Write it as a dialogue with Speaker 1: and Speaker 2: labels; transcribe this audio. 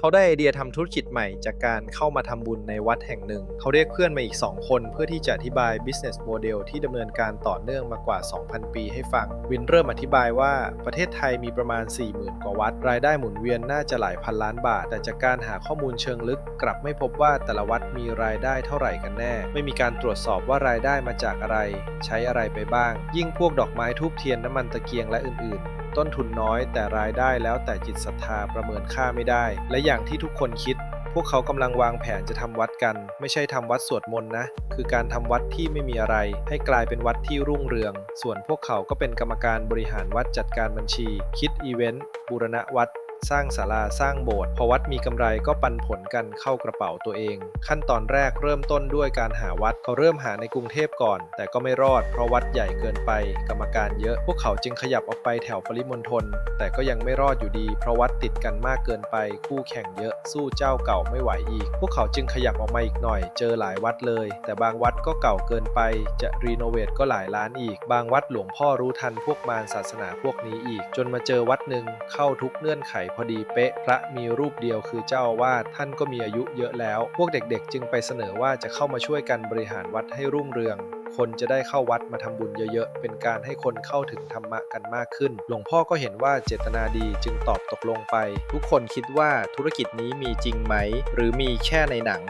Speaker 1: เขาได้ไอเดียทำธุรกิจใหม่จากการเข้ามาทำบุญในวัดแห่งหนึ่ง เขาเรียกเพื่อนมาอีก 2 คนเพื่อที่จะอธิบาย business model ที่ดำเนินการต่อเนื่องมากว่า 2,000 ปีให้ฟัง วินเริ่มอธิบายว่าประเทศไทยมีประมาณ 40,000 กว่าวัด รายได้หมุนเวียนน่าจะหลายพันล้านบาท แต่จากการหาข้อมูลเชิงลึก กลับไม่พบว่าแต่ละวัดมีรายได้เท่าไหร่กันแน่ ไม่มีการตรวจสอบว่ารายได้มาจากอะไร ใช้อะไรไปบ้าง ยิ่งพวกดอกไม้ทูบเทียนน้ำมันตะเกียงและอื่นๆ ต้นทุนน้อย แต่รายได้แล้วแต่จิตศรัทธาประเมินค่าไม่ได้ และอย่างที่ทุกคนคิด พวกเขากำลังวางแผนจะทำวัดกัน ไม่ใช่ทำวัดสวดมนต์นะ คือการทำวัดที่ไม่มีอะไร ให้กลายเป็นวัดที่รุ่งเรือง ส่วนพวกเขาก็เป็นกรรมการบริหารวัดจัดการบัญชี คิดอีเวนต์บูรณะวัด สร้างศาลาสร้างโบสถ์พอวัดมีกำไรก็ปันผลกันเข้ากระเป๋าตัวเอง ขั้นตอนแรกเริ่มต้นด้วยการหาวัดเขาเริ่มหาในกรุงเทพก่อน แต่ก็ไม่รอดเพราะวัดใหญ่เกินไป กรรมการเยอะ พวกเขาจึงขยับออกไปแถวปริมณฑลแต่ก็ยังไม่รอดอยู่ดี เพราะวัดติดกันมากเกินไป คู่แข่งเยอะสู้เจ้าเก่าไม่ไหวอีก พวกเขาจึงขยับออกมาอีกหน่อย เจอหลายวัดเลย แต่บางวัดก็เก่าเกินไป จะรีโนเวทก็หลายล้านอีก บางวัดหลวงพ่อรู้ทันพวกมารศาสนาพวกนี้อีก จนมาเจอวัดหนึ่งเข้าทุกเงื่อนไขพอดีเป๊ะพระมีรูปเดียวคือเจ้าอาวาสท่านก็มีอายุเยอะแล้ว พวกเด็กๆ จึงไปเสนอว่าจะเข้ามาช่วยกันบริหารวัดให้รุ่งเรือง คนจะได้เข้าวัดมาทำบุญเยอะๆ เป็นการให้คนเข้าถึงธรรมะกันมากขึ้น หลวงพ่อก็เห็นว่าเจตนาดีจึงตอบตกลงไป ทุกคนคิดว่าธุรกิจนี้มีจริงไหม หรือมีแค่ในหนัง